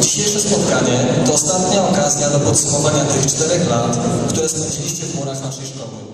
Dzisiejsze spotkanie to ostatnia okazja do podsumowania tych czterech lat, które spędziliście w murach naszej szkoły.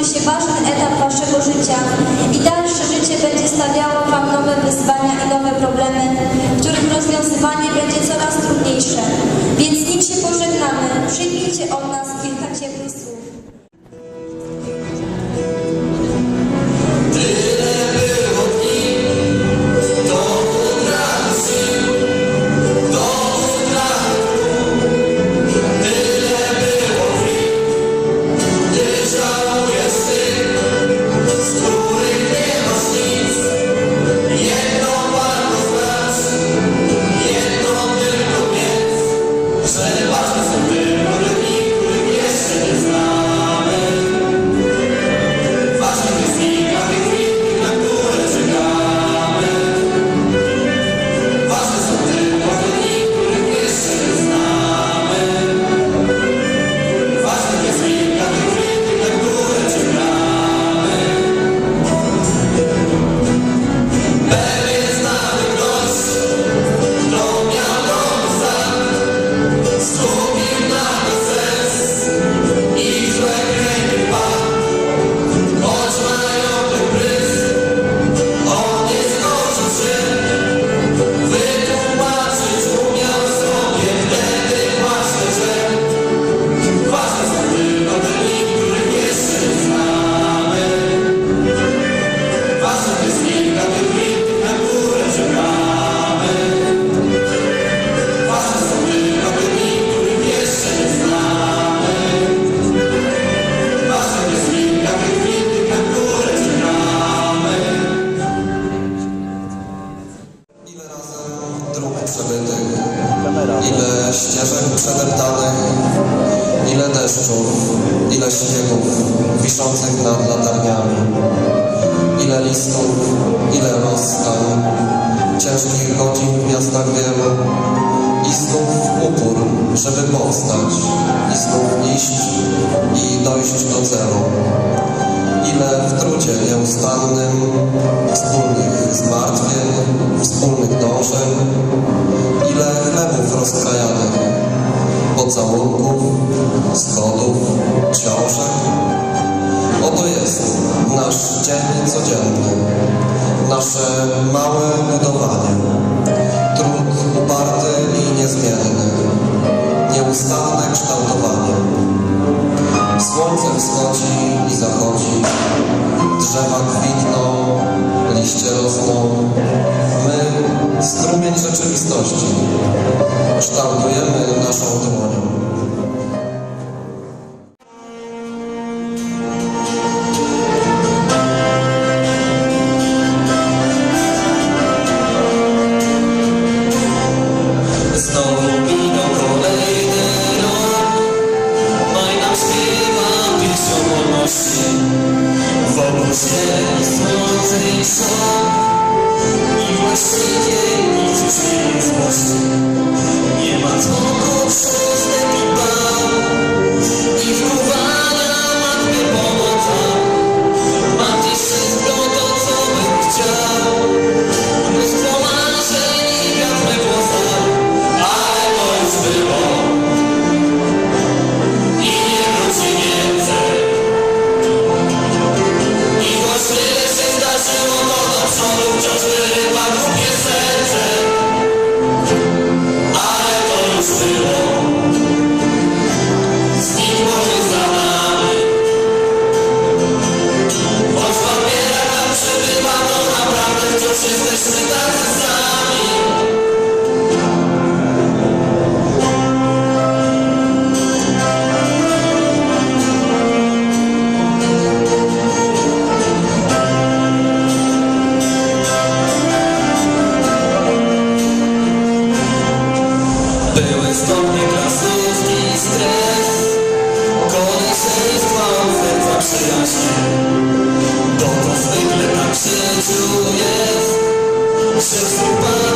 kończy się ważny etap Waszego życia i dalsze życie będzie stawiało ile deszczów, ile śniegów wiszących nad latarniami, ile listów, ile rozstań, ciężkich godzin w miastach dymu i znów upór, żeby powstać, i znów iść i dojść do celu. Ile w trudzie nieustannym kształtowaniem. Słońce wschodzi i zachodzi, drzewa kwitną, liście rosną. My, strumień rzeczywistości, kształtujemy naszą dłonią.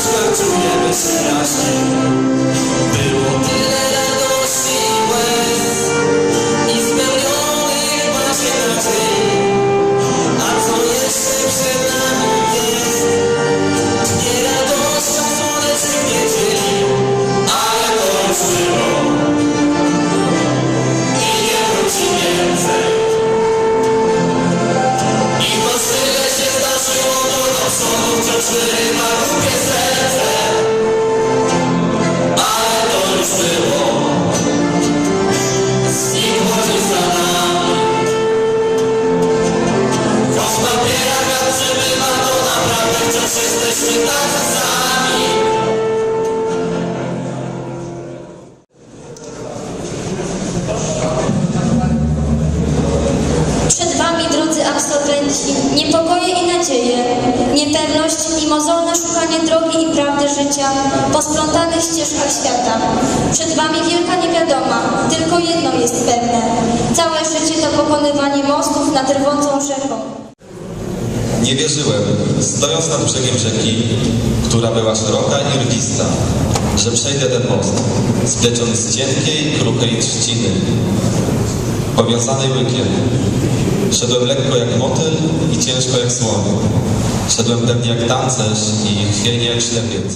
kształtujemy syna z nim. nad rwącą rzeką. Nie wierzyłem, stojąc nad brzegiem rzeki, która była szeroka i rwista, że przejdę ten most, spleciony z cienkiej, kruchej trzciny, powiązanej łykiem. Szedłem lekko jak motyl i ciężko jak słoń. Szedłem pewnie jak tancerz i chwiejnie jak ślepiec.